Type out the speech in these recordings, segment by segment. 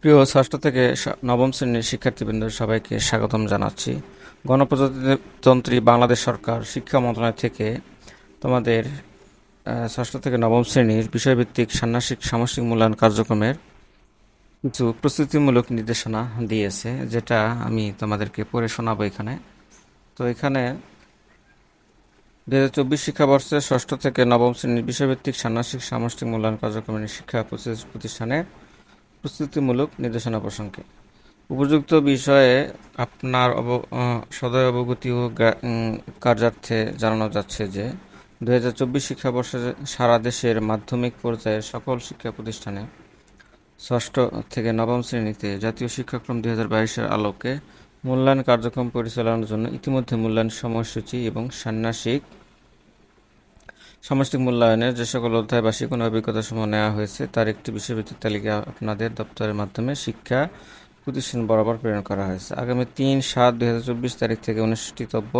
প্রিয় ষষ্ঠ থেকে নবম শ্রেণির শিক্ষার্থীবৃন্দ সবাইকে স্বাগতম জানাচ্ছি। গণপ্রজাতন্ত্রী বাংলাদেশ সরকার শিক্ষা মন্ত্রণালয় থেকে তোমাদের ষষ্ঠ থেকে নবম শ্রেণির বিষয়ভিত্তিক ষান্মাসিক সামষ্টিক মূল্যায়ন কার্যক্রমের কিছু প্রস্তুতিমূলক নির্দেশনা দিয়েছে, যেটা আমি তোমাদেরকে পড়ে শোনাবো এখানে। তো এখানে দু হাজার চব্বিশ শিক্ষাবর্ষে ষষ্ঠ থেকে নবম শ্রেণির বিষয়ভিত্তিক ষান্মাসিক সামষ্টিক মূল্যায়ন কার্যক্রমের শিক্ষা প্রতিষ্ঠা- প্রতিষ্ঠানে প্রস্তুতিমূলক নির্দেশনা প্রসঙ্গে। উপযুক্ত বিষয়ে আপনার অব সদয় অবগতি ও কার্যার্থে জানানো যাচ্ছে যে দু হাজার চব্বিশ শিক্ষাবর্ষে সারা দেশের মাধ্যমিক পর্যায়ের সকল শিক্ষা প্রতিষ্ঠানে ষষ্ঠ থেকে নবম শ্রেণীতে জাতীয় শিক্ষাক্রম দুই হাজার বাইশের আলোকে মূল্যায়ন কার্যক্রম পরিচালনার জন্য ইতিমধ্যে মূল্যায়ন সময়সূচি এবং ষান্মাসিক সামষ্টিক মূল্যায়নের যে সকল অধ্যায় বা শিক্ষণ অভিজ্ঞতা সমূহ নেওয়া হয়েছে, তার একটি বিষয়ভিত্তিক তালিকা আপনাদের দপ্তরের মাধ্যমে শিক্ষা প্রতিষ্ঠান বরাবর প্রেরণ করা হয়েছে। আগামী তিন সাত দুই হাজার চব্বিশ তারিখ থেকে অনুষ্ঠিতব্য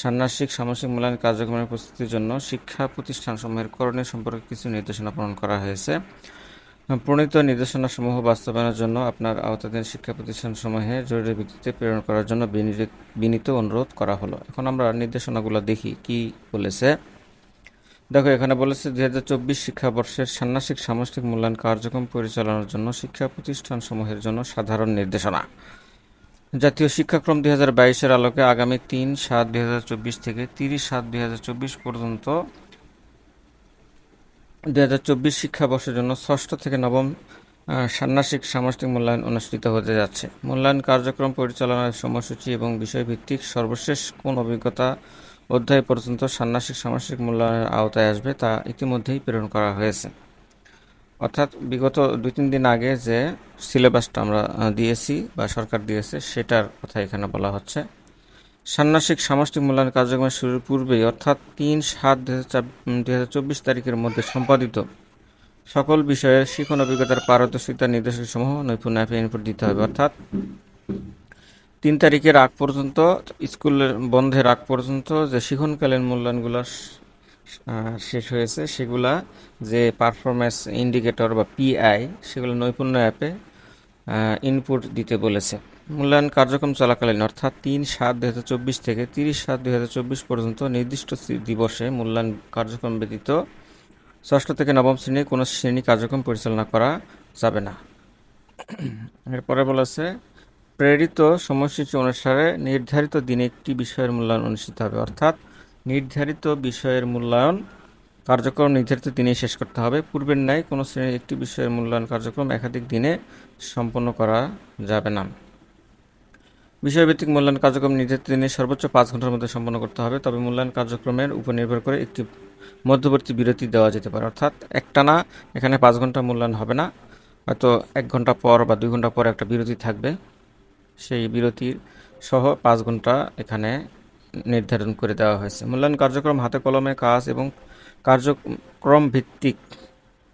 ষান্মাসিক সামষ্টিক মূল্যায়ন কার্যক্রমের প্রস্তুতির জন্য শিক্ষা প্রতিষ্ঠানসমূহের করণীয় সম্পর্কে কিছু নির্দেশনা প্রণয়ন করা হয়েছে। প্রণীত নির্দেশনাসমূহ বাস্তবায়নের জন্য আপনার আওতাধীন শিক্ষা প্রতিষ্ঠানসমূহে জরুরি ভিত্তিতে প্রেরণ করার জন্য বিনীত অনুরোধ করা হলো। এখন আমরা নির্দেশনাগুলো দেখি, কি বলেছে। দেখো, এখানে বলেছে দুই হাজার চব্বিশ শিক্ষাবর্ষের ষান্মাসিক সামষ্টিক মূল্যায়ন কার্যক্রম পরিচালনার জন্য শিক্ষা প্রতিষ্ঠানসমূহের জন্য সাধারণ নির্দেশনা। জাতীয় শিক্ষাক্রম দুই হাজার বাইশের আলোকে আগামী তিন সাত দুই হাজার চব্বিশ থেকে তিরিশ সাত দুই হাজার চব্বিশ পর্যন্ত দুই হাজার চব্বিশ শিক্ষাবর্ষের জন্য ষষ্ঠ থেকে নবম ষান্মাসিক সামষ্টিক মূল্যায়ন অনুষ্ঠিত হতে যাচ্ছে। মূল্যায়ন কার্যক্রম পরিচালনার সময়সূচি এবং বিষয়ভিত্তিক সর্বশেষ কোন অভিজ্ঞতা অধ্যায় পর্যন্ত ষান্মাসিক সামষ্টিক মূল্যায়নের আওতায় আসবে তা ইতিমধ্যেই প্রেরণ করা হয়েছে। অর্থাৎ বিগত দুই তিন দিন আগে যে সিলেবাসটা আমরা দিয়েছি বা সরকার দিয়েছে সেটার কথা এখানে বলা হচ্ছে। ষান্মাসিক সামষ্টিক মূল্যায়ন কার্যক্রমের শুরুর পূর্বেই অর্থাৎ তিন সাত চব্বিশ তারিখের মধ্যে সম্পাদিত সকল বিষয়ে শিখন অভিজ্ঞতার পারদর্শিতা নির্দেশসমূহ নৈপুণ্য অ্যাপে ইনপুট দিতে হবে। অর্থাৎ তিন তারিখের আগ পর্যন্ত, স্কুলের বন্ধের আগ পর্যন্ত যে শিখনকালীন মূল্যায়নগুলো শেষ হয়েছে, সেগুলা যে পারফরমেন্স ইন্ডিকেটর বা পিআই সেগুলো নৈপুণ্য অ্যাপে ইনপুট দিতে বলেছে। মূল্যায়ন কার্যক্রম চলাকালীন, অর্থাৎ তিন সাত দুই হাজার চব্বিশ থেকে তিরিশ সাত দুই হাজার চব্বিশ পর্যন্ত নির্দিষ্ট দিবসে মূল্যায়ন কার্যক্রম ব্যতীত ষষ্ঠ থেকে নবম শ্রেণির কোনো শ্রেণি কার্যক্রম পরিচালনা করা যাবে না। এরপরে বলেছে প্রেরিত সময়সূচি অনুসারে নির্ধারিত দিনে একটি বিষয়ের মূল্যায়ন অনুষ্ঠিত হবে। অর্থাৎ নির্ধারিত বিষয়ের মূল্যায়ন কার্যক্রম নির্ধারিত দিনেই শেষ করতে হবে। পূর্বের ন্যায় কোনো শ্রেণির একটি বিষয়ের মূল্যায়ন কার্যক্রম একাধিক দিনে সম্পন্ন করা যাবে না। বিষয়ভিত্তিক মূল্যায়ন কার্যক্রম নির্ধারিত দিনে সর্বোচ্চ পাঁচ ঘণ্টার মধ্যে সম্পন্ন করতে হবে। তবে মূল্যায়ন কার্যক্রমের উপর নির্ভর করে একটি মধ্যবর্তী বিরতি দেওয়া যেতে পারে। অর্থাৎ একটানা এখানে পাঁচ ঘণ্টা মূল্যায়ন হবে না। হয়তো এক ঘণ্টা পর বা দুই ঘণ্টা পর একটা বিরতি থাকবে। সেই বিরতির সহ পাঁচ ঘণ্টা এখানে নির্ধারণ করে দেওয়া হয়েছে। মূল্যায়ন কার্যক্রম, হাতে কলমে কাজ এবং কার্যক্রম ভিত্তিক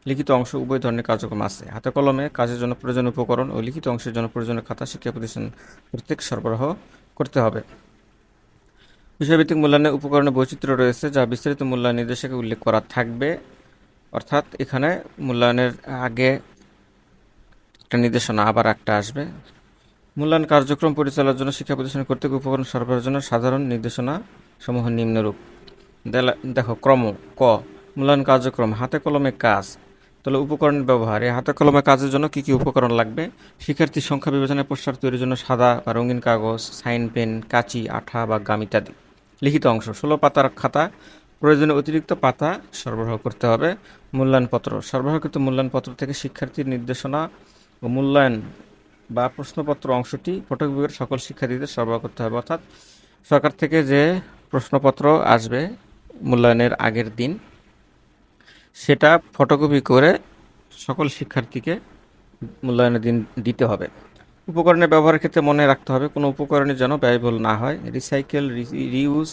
লিখিত অংশ, উভয় ধরনের কার্যক্রম আছে। হাতে কলমে কাজের জন্য প্রয়োজনীয় উপকরণ ও লিখিত অংশের জন্য প্রয়োজনীয় খাতা, শিক্ষা প্রতিষ্ঠান প্রত্যেক সরবরাহ করতে হবে। বিষয়ভিত্তিক মূল্যায়নের উপকরণে বৈচিত্র্য রয়েছে, যা বিস্তারিত মূল্যায়ন নির্দেশকে উল্লেখ করা থাকবে। অর্থাৎ এখানে মূল্যায়নের আগে একটা নির্দেশনা আবার একটা আসবে। মূল্যায়ন কার্যক্রম পরিচালনার জন্য শিক্ষা প্রতিষ্ঠান কর্তৃক উপকরণ সরবরাহের জন্য সাধারণ নির্দেশনা সমূহ নিম্নরূপ দেখো, ক্রম, ক, মূল্যায়ন কার্যক্রম, হাতে কলমে কাজ। তাহলে উপকরণের ব্যবহার, এই হাতে কলমে কাজের জন্য কি কি উপকরণ লাগবে? শিক্ষার্থীর সংখ্যা বিবেচনায় পোস্টার তৈরির জন্য সাদা বা রঙিন কাগজ, সাইন পেন, কাঁচি, আঠা বা গাম ইত্যাদি। লিখিত অংশ, ষোলো পাতার খাতা প্রয়োজনে অতিরিক্ত পাতা সরবরাহ করতে হবে। মূল্যায়নপত্র, সরবরাহকৃত মূল্যায়নপত্র থেকে শিক্ষার্থীর নির্দেশনা ও মূল্যায়ন বা প্রশ্নপত্র অংশটি ফটোকপির সকল শিক্ষার্থীদের সরবরাহ করতে হবে। অর্থাৎ সরকার থেকে যে প্রশ্নপত্র আসবে মূল্যায়নের আগের দিন, সেটা ফটোকপি করে সকল শিক্ষার্থীকে মূল্যায়নের দিন দিতে হবে। উপকরণের ব্যবহারের ক্ষেত্রে মনে রাখতে হবে, কোনো উপকরণের যেন ব্যয়বহুল না হয়। রিসাইকেল রিউজ,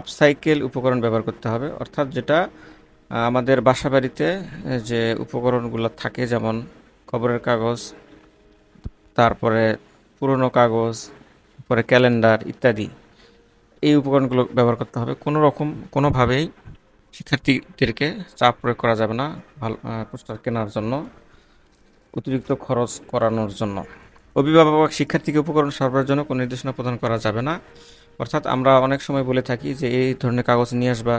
আপসাইকেল উপকরণ ব্যবহার করতে হবে। অর্থাৎ যেটা আমাদের বাসা বাড়িতে যে উপকরণগুলো থাকে, যেমন খবরের কাগজ তারপরে পুরনো কাগজ পরে ক্যালেন্ডার ইত্যাদি। এই উপকরণগুলো ব্যবহার করতে হবে। কোনো রকম, কোনোভাবেই শিক্ষার্থীদেরকে চাপ প্রয়োগ করা যাবে না ভালো পোস্টার কেনার জন্য, অতিরিক্ত খরচ করানোর জন্য। অভিভাবক শিক্ষার্থীকে উপকরণ সরবরাহের জন্য কোনো নির্দেশনা প্রদান করা যাবে না। অর্থাৎ আমরা অনেক সময় বলে থাকি যে, এই ধরনের কাগজ নিয়ে আসবা,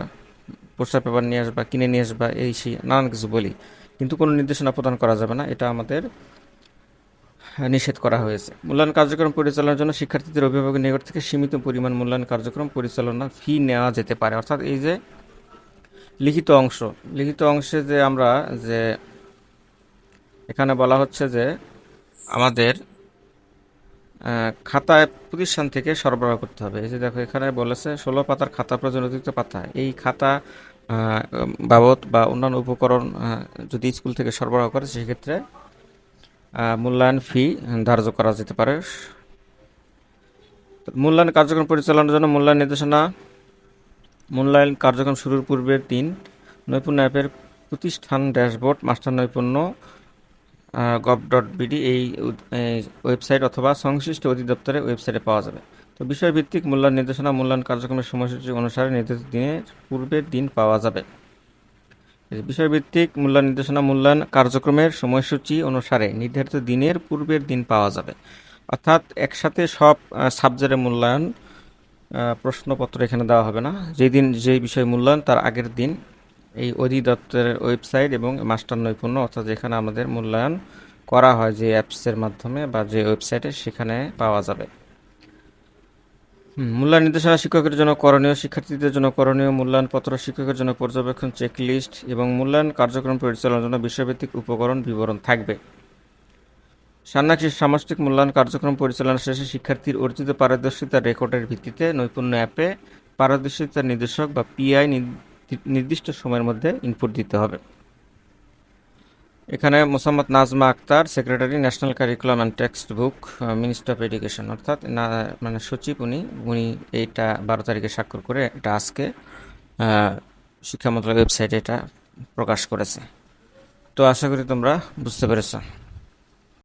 পোস্টার পেপার নিয়ে আসবা, কিনে নিয়ে আসবা, এই সেই, নানান কিছু বলি। কিন্তু কোনো নির্দেশনা প্রদান করা যাবে না। এটা আমাদের নিষেধ করা হয়েছে। মূল্যায়ন কার্যক্রম পরিচালনার জন্য শিক্ষার্থীদের অভিভাবকের নিকট থেকে সীমিত পরিমাণ মূল্যায়ন কার্যক্রম পরিচালনা ফি নেওয়া যেতে পারে। অর্থাৎ এই যে লিখিত অংশ, লিখিত অংশে যে আমরা যে এখানে বলা হচ্ছে যে আমাদের খাতায় প্রতিষ্ঠান থেকে সরবরাহ করতে হবে। এই যে দেখো, এখানে বলেছে ষোলো পাতার খাতা প্রয়োজন অতিরিক্ত পাতা। এই খাতা বাবদ বা অন্যান্য উপকরণ যদি স্কুল থেকে সরবরাহ করে, সেক্ষেত্রে মূল্যায়ন ফি ধার্য করা যেতে পারে। মূল্যায়ন কার্যক্রম পরিচালনার জন্য মূল্যায়ন নির্দেশনা, মূল্যায়ন কার্যক্রম শুরুর পূর্বের দিন নৈপুণ্য অ্যাপের প্রতিষ্ঠান dashboard, master Naipunya gov dot BD এই ওয়েবসাইট অথবা সংশ্লিষ্ট অধিদপ্তরের ওয়েবসাইটে পাওয়া যাবে। তো বিষয়ভিত্তিক মূল্যায়ন নির্দেশনা, মূল্যায়ন কার্যক্রমের সময়সূচি অনুসারে নির্ধারিত দিনের পূর্বের দিন পাওয়া যাবে। বিষয়ভিত্তিক মূল্যায়ন নির্দেশনা মূল্যায়ন কার্যক্রমের সময়সূচি অনুসারে নির্ধারিত দিনের পূর্বের দিন পাওয়া যাবে। অর্থাৎ একসাথে সব সাবজেক্টের মূল্যায়ন প্রশ্নপত্র এখানে দেওয়া হবে না। যেই দিন যেই বিষয় মূল্যায়ন, তার আগের দিন এই অধিদপ্তরের ওয়েবসাইট এবং মাস্টার নৈপুণ্য, অর্থাৎ যেখানে আমাদের মূল্যায়ন করা হয় যে অ্যাপসের মাধ্যমে বা যে ওয়েবসাইটে, সেখানে পাওয়া যাবে। মূল্যায়ন নির্দেশনা শিক্ষকের জন্য করণীয়, শিক্ষার্থীদের জন্য করণীয়, মূল্যায়ন পত্র শিক্ষকের জন্য পর্যবেক্ষণ চেকলিস্ট এবং মূল্যায়ন কার্যক্রম পরিচালনার জন্য বিষয়ভিত্তিক উপকরণ বিবরণ থাকবে। ষান্মাসিক সামষ্টিক মূল্যায়ন কার্যক্রম পরিচালনা শেষে শিক্ষার্থীর অর্জিত পারদর্শিতার রেকর্ডের ভিত্তিতে নৈপুণ্য অ্যাপে পারদর্শিতা নির্দেশক বা পিআই নির্দিষ্ট সময়ের মধ্যে ইনপুট দিতে হবে। এখানে Mosammat Nazma Akter, secretary national curriculum and textbook minister of education, অর্থাৎ না মানে সচিব উনি উনি এইটা বারো তারিখে স্বাক্ষর করে এটা আজকে শিক্ষা মন্ত্রণালয়ের ওয়েবসাইটে এটা প্রকাশ করেছে। তো আশা করি তোমরা বুঝতে পেরেছ।